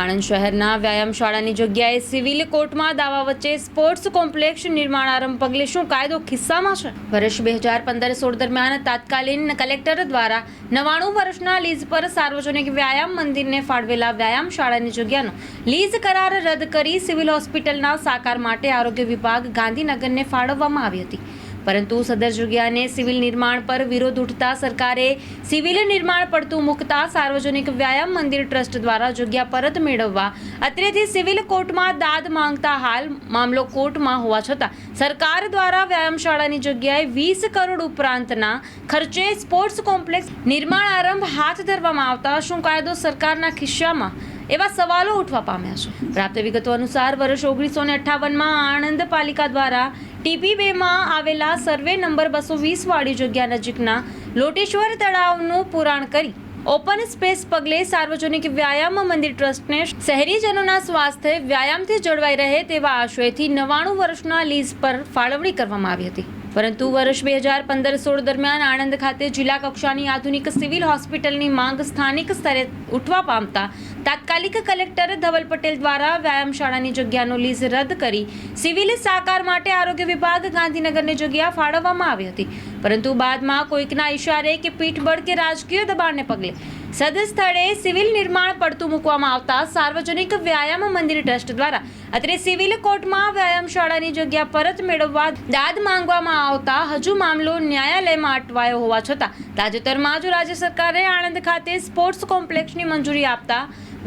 આણંદ શહેરના વ્યાયામ શાળાની જગ્યાએ સિવિલ કોર્ટમાં દાવા વચ્ચે સ્પોર્ટ્સ કોમ્પ્લેક્ષ નિર્માણ આરંભ પગલે શું કાયદો ખિસ્સામાં છે? વર્ષ બે હજાર પંદર સોળ દરમિયાન તાત્કાલિન કલેક્ટર દ્વારા નવાણું વર્ષના લીઝ પર સાર્વજનિક વ્યાયામ મંદિરને ફાળવેલા વ્યાયામ શાળાની જગ્યાનો લીઝ કરાર રદ કરી સિવિલ હોસ્પિટલના સાકાર માટે આરોગ્ય વિભાગ ગાંધીનગરને ફાળવવામાં આવી હતી. પરંતુ સદર જગ્યાને સિવિલ નિર્માણ પર વિરોધ ઉઠતા સરકારે સિવિલ નિર્માણ પડતું મૂકતા સાર્વજનિક વ્યાયામ મંદિર ટ્રસ્ટ દ્વારા જગ્યા પરત મેળવવા અત્રેથી સિવિલ કોર્ટમાં દાદ માંગતા હાલ મામલો કોર્ટમાં હોવા છતાં સરકાર દ્વારા વ્યાયામશાળાની જગ્યાએ વીસ કરોડ ઉપરાંતના ખર્ચે સ્પોર્ટ્સ કોમ્પ્લેક્સ નિર્માણ આરંભ હાથ ધરવામાં આવતા શું કાયદો સરકારના ખિસ્સામાં એવા સવાલો ઉઠવા પામ્યા છે. પ્રાપ્ત વિગતો અનુસાર વર્ષ ઓગણીસો ને અઠ્ઠાવનમાં આણંદ પાલિકા દ્વારા ટીપી બેમાં આવેલા સર્વે નંબર બસો વીસ વાળી જગ્યા નજીકના લોટેશ્વર તળાવનું પુરાણ કરી ઓપન સ્પેસ પગલે સાર્વજનિક વ્યાયામ મંદિર ટ્રસ્ટને શહેરીજનોના સ્વાસ્થ્ય વ્યાયામથી જળવાઈ રહે તેવા આશયથી નવાણું વર્ષના લીઝ પર ફાળવણી કરવામાં આવી હતી. પરંતુ વર્ષ બે હજાર પંદર સોળ દરમિયાન આણંદ ખાતે જિલ્લા કક્ષાની આધુનિક સિવિલ હોસ્પિટલની માંગ સ્થાનિક સ્તરે ઉઠવા પામતા તાત્કાલિક કલેક્ટર ધવલ પટેલ દ્વારા વ્યાયામશાળાની જગ્યાનો લીઝ રદ કરી સિવિલ સાકાર માટે આરોગ્ય વિભાગ ગાંધીનગરની જગ્યા ફાળવવામાં આવી હતી. પરંતુ બાદમાં કોઈકના ઇશારે કે પીઠબળ કે રાજકીય દબાણને પગલે સદ સ્થળે સિવિલ નિર્માણ પડતું મૂકવામાં આવતા સાર્વજનિક વ્યાયામ મંદિર ટ્રસ્ટ દ્વારા. અત્રે સિવિલ કોર્ટમાં વ્યાયામશાળાની જગ્યા પરત મેળવવા દાદ માંગવામાં આવતા હજુ મામલો ન્યાયાલયમાં અટવાયો હોવા છતાં, તાજેતરમાં જ રાજ્ય સરકારે આણંદ ખાતે સ્પોર્ટ્સ કોમ્પ્લેક્ષની મંજૂરી આપતા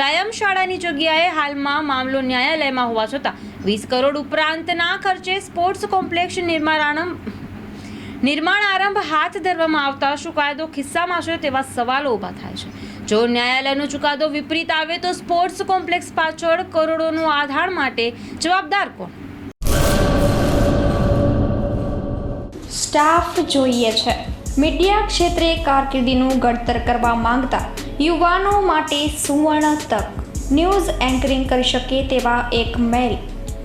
વ્યાયામ શાળાની જગ્યાએ હાલમાં મામલો ન્યાયાલયમાં હોવા છતાં, વીસ કરોડ ઉપરાંતના ખર્ચે સ્પોર્ટ્સ કોમ્પ્લેક્ષ નિર્માણ નિર્માણ આરંભ હાથ ધરવામાં આવતા શું કાયદો ખિસ્સામાં છે તેવા સવાલો ઊભા થાય છે. જો ન્યાયાલયનો ચુકાદો વિપરીત આવે તો સ્પોર્ટ્સ કોમ્પ્લેક્સ પાછળ કરોડોનું આધાર માટે જવાબદાર કોણ? સ્ટાફ જોઈએ છે. મીડિયા ક્ષેત્રે કારકિર્દીનું ઘડતર કરવા માંગતા યુવાનો માટે સુવર્ણ તક. ન્યૂઝ એન્કરિંગ કરી શકે તેવા એક મેલ